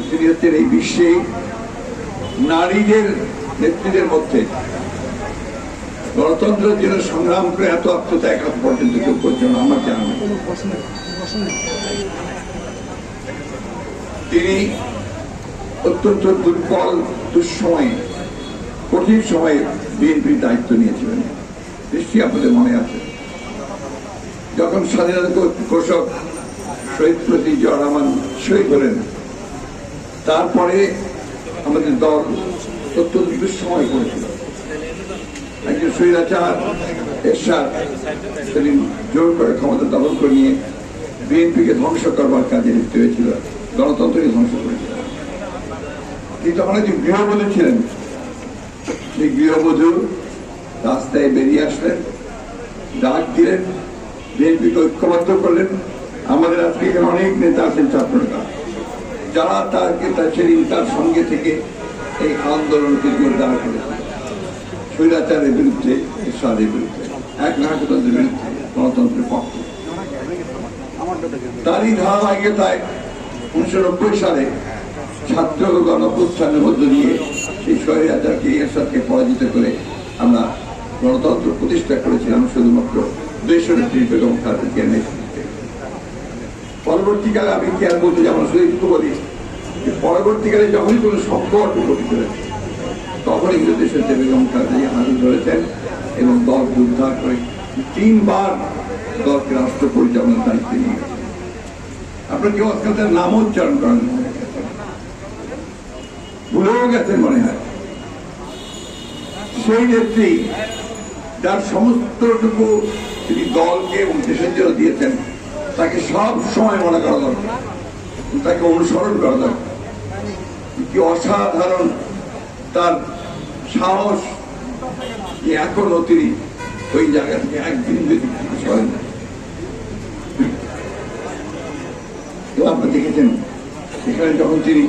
হচ্ছেন এই বিশ্বে নারীদের নেতৃত্বের মধ্যে গণতন্ত্রের জন্য সংগ্রাম করে এত আত্মত্যাগ আজ পর্যন্ত কেউ না, আমার জানা নেই। তিনি অত্যন্ত দুর্বল, দুঃসময়ে, কঠিন সময়ে বিএনপির দায়িত্ব নিয়েছিলেন নিশ্চয়ই আপনাদের মনে আছে যখন স্বাধীনতা ঘোষক শহীদ প্রতি জিয়া শহীদ হলেন তারপরে আমাদের দল অত্যন্ত দুঃসময় পড়েছিল একজন স্বৈরাচার, এরশাদ, সেদিন জোর করে ক্ষমতা দখল করে নিয়ে বিএনপিকে ধ্বংস করবার কাজে লিপ্ত হয়েছিল, গণতন্ত্রকে ধ্বংস করেছিল। তিনি তখন একজন গৃহবধূ ছিলেন। সেই গৃহবধূ রাস্তায় বেরিয়ে আসলেন, ডাক দিলেন, বিএনপিকে ঐক্যবদ্ধ করলেন। আমাদের আজকে এখানে অনেক নেতা আছেন ছাত্রনেতা। যারা তাকে তার সেদিন তার সঙ্গে থেকে এই আন্দোলনকে জোরদার করেছে স্বৈরাচারের বিরুদ্ধে ইসরায়েলের বিরুদ্ধে এক নাটকতন্ত্রের বিরুদ্ধে, গণতন্ত্রের পক্ষে। তারই ধারাবাহিকতায় উনিশশো নব্বই সালে ছাত্র গণপ্রস্থানের মধ্য দিয়ে সেই স্বৈরাচারকে এরশাদকে পরাজিত করে আমরা গণতন্ত্র প্রতিষ্ঠা করেছিলাম, শুধুমাত্র দেশনেত্রী বেগম খালেদা নেতৃত্বে। পরবর্তীকালে আমি কি আর বলতে যেমন শুধু বলি পরবর্তীকালে যখনই কোনো সংকট উপস্থিত হয়েছে কিন্তু দেশের যে বেগম খালেদা হাজির ধরেছেন এবং দলকে উদ্ধার করে তিনবার দলকে রাষ্ট্র পরিচালনার দায়িত্ব নিয়ে আপনার কেউ আজকাল তার নাম উচ্চারণ করেন। ভুলেও গেছেন মনে হয়। সেই নেত্রী যার সমস্তটুকু তিনি দলকে এবং দেশের জন্য দিয়েছেন, তাকে সব সময় মনে করা দরকার। তাকে অনুসরণ করা দরকার। কি অসাধারণ তার সাহস যে এখনও তিনি ওই জায়গা থেকে একদিন যদি সরেন না। তো আপনারা দেখেছেন, সেখানে যখন তিনি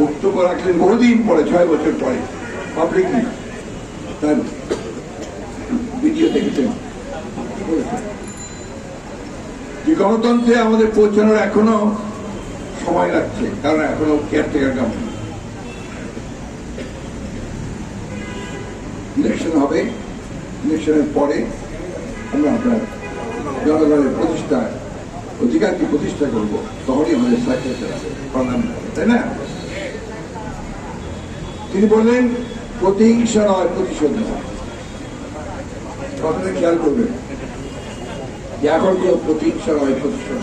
বক্তব্য রাখলেন, বহুদিন পরে, ছয় বছর পরে পাবলিকলি তার ভিডিও দেখেছেন যে গণতন্ত্রে আমাদের পৌঁছানোর এখনও সময় লাগছে, কারণ এখনও কেয়ারটেকার গভর্নমেন্ট ইলেকশন হবে ইলেকশনের পরে আমরা আপনার জনগণের প্রতিষ্ঠা অধিকারকে প্রতিষ্ঠা করব, তখনই আমাদের সাকসেস আছে পার্লামেন্ট তাই না? তিনি বললেন, প্রতিহিংসা নয়, প্রতিশোধ নয়। কথাটা খেয়াল করবেন, যে এখন কোনো প্রতিহিংসা নয়, প্রতিশোধ।